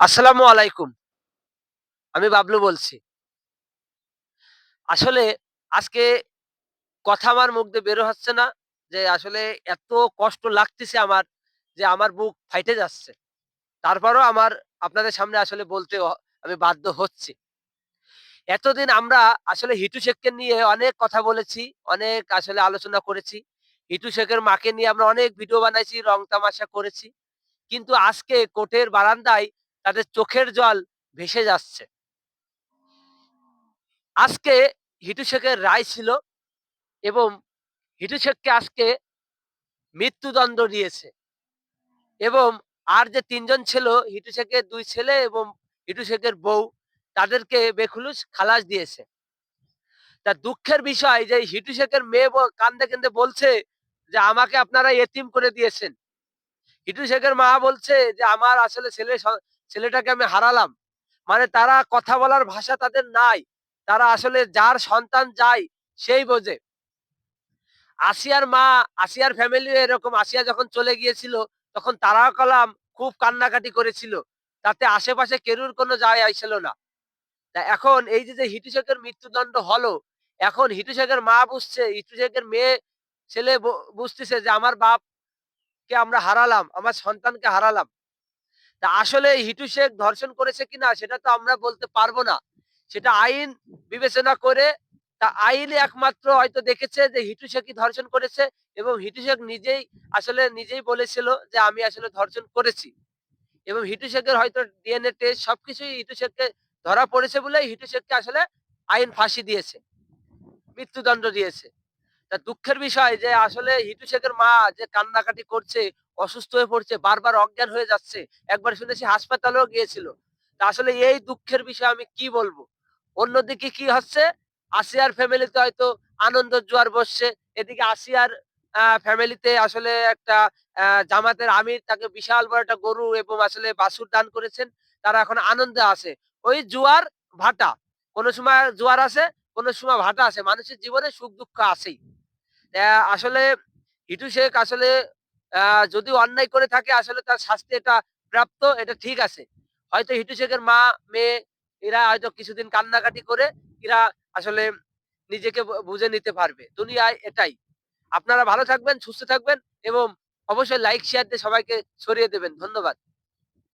আসসালামু আলাইকুম। আমি বাবলু বলছি। আসলে আজকে কথা আমার মুখ দিয়ে বের হচ্ছে না যে আসলে এত কষ্ট লাগতেছে আমার যে আমার বুক ফাইটে যাচ্ছে। তারপরও আমার আপনাদের সামনে আসলে বলতে আমি বাধ্য হচ্ছি। এতদিন আমরা আসলে হিটু শেখকে নিয়ে অনেক কথা বলেছি, অনেক আসলে আলোচনা করেছি। হিটু শেখের মাকে নিয়ে আমরা অনেক ভিডিও বানাইছি, রং তামাশা করেছি। কিন্তু আজকে কোর্টের বারান্দায় তাদের চোখের জল ভেসে যাচ্ছে। আজকে হিটু শেখের রায় ছিল এবং হিটু শেখকে আজকে মৃত্যুদণ্ড দিয়েছে এবং আর যে ৩ জন ছিল হিটু শেখের ২ ছেলে এবং হিটু শেখের বউ তাদেরকে বেখুলুস খালাস দিয়েছে। তা দুঃখের বিষয় যে হিটু শেখের মেয়ে কান্দে, কান্দে বলছে যে, "আমাকে আপনারা এতিম করে দিয়েছেন।" হিটু শেখের মা বলছে যে, "আমার আসলে ছেলে ছেলেটাকে আমি হারালাম।" মানে তারা কথা বলার ভাষা তাদের নাই। তারা আসলে যার সন্তান যায় সেই বোঝে। আসিয়ার মা, আসিয়ার ফ্যামিলিও এরকম আসিয়া যখন চলে গিয়েছিল তখন তারা কলাম খুব কান্নাকাটি করেছিল। তাতে আশেপাশে কেউর কোনো যায় আইছিল না। তা এখন এই যে, হিটু শেখের মৃত্যুদণ্ড হলো, এখন হিটু শেখের মা বুঝছে, হিটু শেখের মেয়ে ছেলে বুঝতেছে যে আমার বাপকে আমরা হারালাম, আমার সন্তানকে হারালাম। তা আসলে হিটু শেখ ধর্ষণ করেছে কিনা সেটা তো আমরা বলতে পারব না। সেটা আইন বিবেচনা করে, তা আইনই একমাত্র হয়তো দেখেছে যে হিটু শেখই ধর্ষণ করেছে এবং হিটু শেখ নিজেই আসলে নিজেই বলেছিল যে আমি আসলে ধর্ষণ করেছি। এবং হিটু শেখের হয়তো ডিএনএ টেস্ট সবকিছুই হিটু শেখকে ধরা পড়েছে বলে হিটু শেখকে আসলে আইন ফাঁসি দিয়েছে। মৃত্যুদণ্ড দিয়েছে। তা দুঃখের বিষয় যে আসলে হিটু শেখের মা যে কান্নাকাটি করছে, অসুস্থ হয়ে পড়ছে, বারবার অজ্ঞান হয়ে যাচ্ছে। একবার শুনেছি হাসপাতালেও গিয়েছিল। তা আসলে এই দুঃখের বিষয়ে আমি কি বলব? অন্যদিকে কি হচ্ছে? আসিয়ার ফ্যামিলিতে হয়তো আনন্দ জোয়ার বসছে। এদিকে আসিয়ার ফ্যামিলিতে আসলে একটা জামাতের আমির তাকে বিশাল বড় একটা গরু এবং আসলে বাছুর দান করেছেন। তারা এখন আনন্দে আছে। ওই জোয়ার ভাটা। কোনো সময় জোয়ার আসে, কোনো সময় ভাটা আসে। মানুষের জীবনে সুখ-দুঃখ আছেই। অ্যা আসলে হিটু শেখ আসলে যদি অন্যায় করে থাকে আসলে তার শাস্তি এটা প্রাপ্ত, এটা ঠিক আছে। হয়তো হিটু শেখের মা, মেয়ে এরা হয়তো কিছুদিন কান্নাকাটি করে এরা আসলে নিজেকে বুঝে নিতে পারবে। দুনিয়ায় এটাই। আপনারা ভালো থাকবেন, সুস্থ থাকবেন এবং অবশ্যই লাইক, শেয়ার দিয়ে সবাইকে ছড়িয়ে দেবেন। ধন্যবাদ।